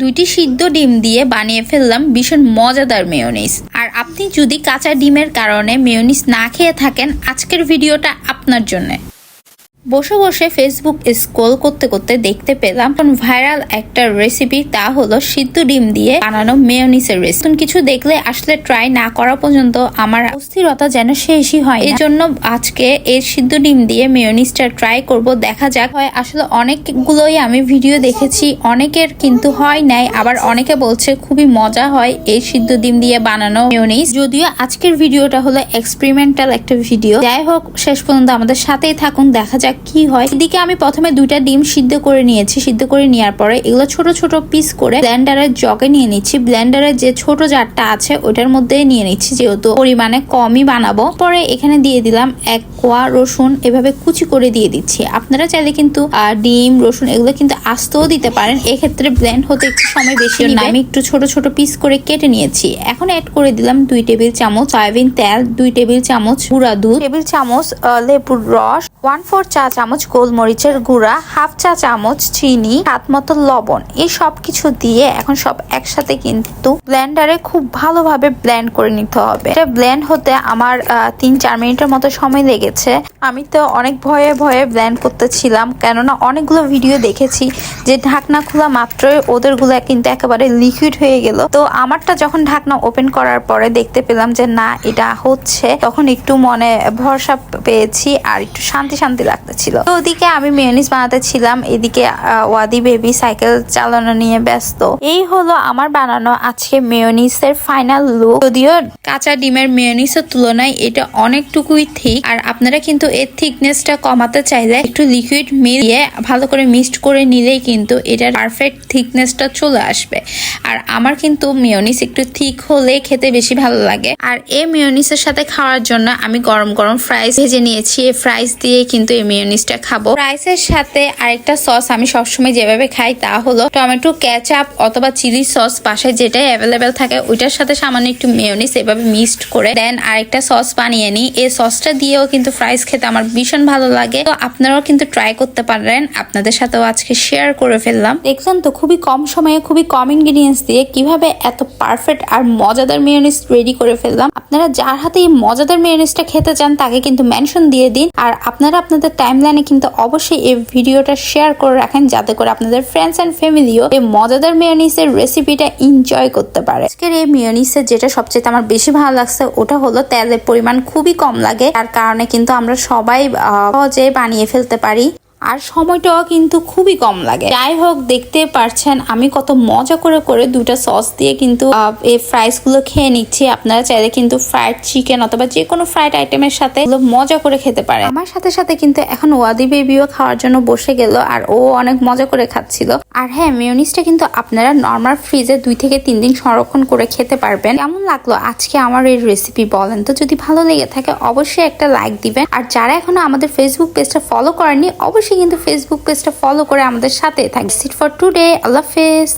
দুইটি সিদ্ধ ডিম দিয়ে বানিয়ে ফেললাম ভীষণ মজাদার মেয়নিস আর আপনি যদি কাঁচা ডিমের কারণে মেয়নিস না খেয়ে থাকেন, আজকের ভিডিওটা আপনার জন্য। বসে বসে ফেসবুক স্ক্রল করতে করতে দেখতে পেলাম ভাইরাল একটা রেসিপি তা হলো সিদ্ধ ডিম দিয়ে বানানো মেয়োনিসের রেসিপি কিছু দেখলে আসলে ট্রাই না করা পর্যন্ত আমার অস্থিরতা যেন শেষই হয় এই জন্য আজকে এই সিদ্ধ ডিম দিয়ে মেয়োনিসটা ট্রাই করব, দেখা যাক। হয় আসলে অনেকগুলোই আমি ভিডিও দেখেছি, অনেকের কিন্তু হয় নাই, আবার অনেকে বলছে খুবই মজা হয় এই সিদ্ধ ডিম দিয়ে বানানো মেয়োনিস যদিও আজকের ভিডিওটা হলো এক্সপেরিমেন্টাল একটা ভিডিও যাই হোক, শেষ পর্যন্ত আমাদের সাথেই থাকুন, দেখা যাক কি হয়? এদিকে আমি প্রথমে দুইটা ডিম সিদ্ধ করে নিয়েছি। সিদ্ধ করে নেওয়ার পরে এগুলো ছোট ছোট পিস করে ব্ল্যান্ডারের জগে নিয়ে নিচ্ছি। ব্ল্যান্ডারের যে ছোট জারটা আছে ওটার মধ্যে নিয়ে নিচ্ছি যেহেতু পরিমাণে কমই বানাবো। পরে এখানে দিয়ে দিলাম এক কোয়া রসুন। এভাবে কুচি করে দিয়ে দিচ্ছি। আপনারা চাইলে কিন্তু ডিম রসুন এগুলো কিন্তু আস্তেও দিতে পারেন। এক্ষেত্রে ব্লেন্ড হতে একটু সময় বেশি আমি একটু ছোট ছোট পিস করে কেটে নিয়েছি। এখন অ্যাড করে দিলাম দুই টেবিল চামচ সয়াবিন তেল দুই টেবিল চামচ গুঁড়া দুধ টেবিল চামচ লেবুর রস ওয়ান ফোর চা চামচ, গোলমরিচের গুঁড়া, হাফ চা চামচ, চিনি হাত মতো লবণ, এই সব কিছু দিয়ে এখন সব একসাথে কিন্তু ব্লেন্ডারে খুব ভালোভাবে ব্লেন্ড করে নিতে হবে। এটা ব্লেন্ড হতে আমার তিন চার মিনিটের মতো সময় লেগেছে। আমি তো অনেক ভয়ে ভয়ে ব্লেন্ড করতেছিলাম, কেননা অনেকগুলো ভিডিও দেখেছি যে ঢাকনা খোলা মাত্রই ওদেরগুলা কিন্তু একেবারে লিকুইড হয়ে গেল। তো আমারটা যখন ঢাকনা ওপেন করার পরে দেখতে পেলাম যে না, এটা হচ্ছে, তখন একটু মনে ভরসা পেয়েছি আর একটু শান্তি শান্তি লাগতেছিল তো ওদিকে আমি মেয়নিস বানাতে ছিলাম, এদিকে ওয়াদি বেবি সাইকেল চালানো নিয়ে ব্যস্ত। এই হলো আমার বানানো আজকে মেয়নিসের ফাইনাল লুক যদিও কাঁচা ডিমের মেয়নিসের তুলনায় এটা অনেকটুকুই থিক আর আপনারা কিন্তু এর থিকনেসটা কমাতে চাইলে একটু লিকুইড মিল দিয়ে ভালো করে মিক্সড করে নিলেই কিন্তু এটার পারফেক্ট থিকনেসটা চলে আসবে। আর আমার কিন্তু মেয়নিস একটু থিক হলে খেতে বেশি ভালো লাগে। আর এই মেয়নিসের সাথে খাওয়ার জন্য আমি গরম গরম ফ্রাইস ভেজে নিয়েছি। এই ফ্রাইস দিয়ে কিন্তু এই মেয়নিসটা খাব। ফ্রাইসের সাথে আরেকটা সস আমি সবসময় যেভাবে খাই তা হলো টমেটো ক্যাচআপ অথবা চিলি সস বাসায় যেটাই অ্যাভেলেবেল থাকে, ওইটার সাথে সামান্য একটু মেয়নিস এভাবে মিক্সড করে দেন আরেকটা সস বানিয়ে নিই। এই সসটা দিয়েও কিন্তু ফ্রাইস খেতে আমার ভীষণ ভালো লাগে। তো আপনারাও কিন্তু ট্রাই করতে পারেন। আপনাদের সাথেও আজকে শেয়ার করে ফেললাম। দেখছেন তো, খুবই কম সময়ে খুবই কম ইনগ্রিডিয়েন্টস দিয়ে কীভাবে এত পারফেক্ট আর মজাদার মেয়নিস রেডি করে ফেললাম। আপনারা যার হাতে এই মজাদার মেয়নিসটা খেতে চান, তাকে কিন্তু মেনশন দিয়ে দিন। আর আপনারা আপনাদের টাইমলাইনে কিন্তু অবশ্যই এই ভিডিওটা শেয়ার করে রাখেন, যাতে করে আপনাদের ফ্রেন্ডস এন্ড ফ্যামিলিও এই মজাদার মেয়নিসের রেসিপিটা এনজয় করতে পারে। আজকের এই মেয়নিসের যেটা সবচেয়ে আমার বেশি ভালো লাগছে, ওটা হলো তেলের পরিমাণ খুবই কম লাগে তার কারণে কিন্তু আমরা সবাই সহজে বানিয়ে ফেলতে পারি। আর সময়টাও কিন্তু খুবই কম লাগে। যাই হোক, দেখতে পারছেন, আমি কত মজা করে করে দুটা সস দিয়ে কিন্তু এই ফ্রাইসগুলো খেয়ে নিচ্ছি। আপনারা চাইলে কিন্তু ফ্রাইড চিকেন অথবা যে কোনো ফ্রাইড আইটেমের সাথে মজা করে খেতে পারে আমার সাথে সাথে কিন্তু এখন ওয়াদি বেবিও খাওয়ার জন্য বসে গেল, আর ও অনেক মজা করে খাচ্ছিল। আর হ্যাঁ মেয়নিসটা কিন্তু আপনারা নর্মাল ফ্রিজে দুই থেকে তিন দিন সংরক্ষণ করে খেতে পারবেন। কেমন লাগল আজকে আমার এই রেসিপি বলেন তো? যদি ভালো লেগে থাকে, অবশ্যই একটা লাইক দিবেন। আর যারা এখনও আমাদের ফেসবুক পেজটা ফলো করেনি অবশ্যই কিন্তু ফেসবুক পেজটা ফলো করে আমাদের সাথে থ্যাংক সিট ফর টুডে আল্লাহ হাফেজ।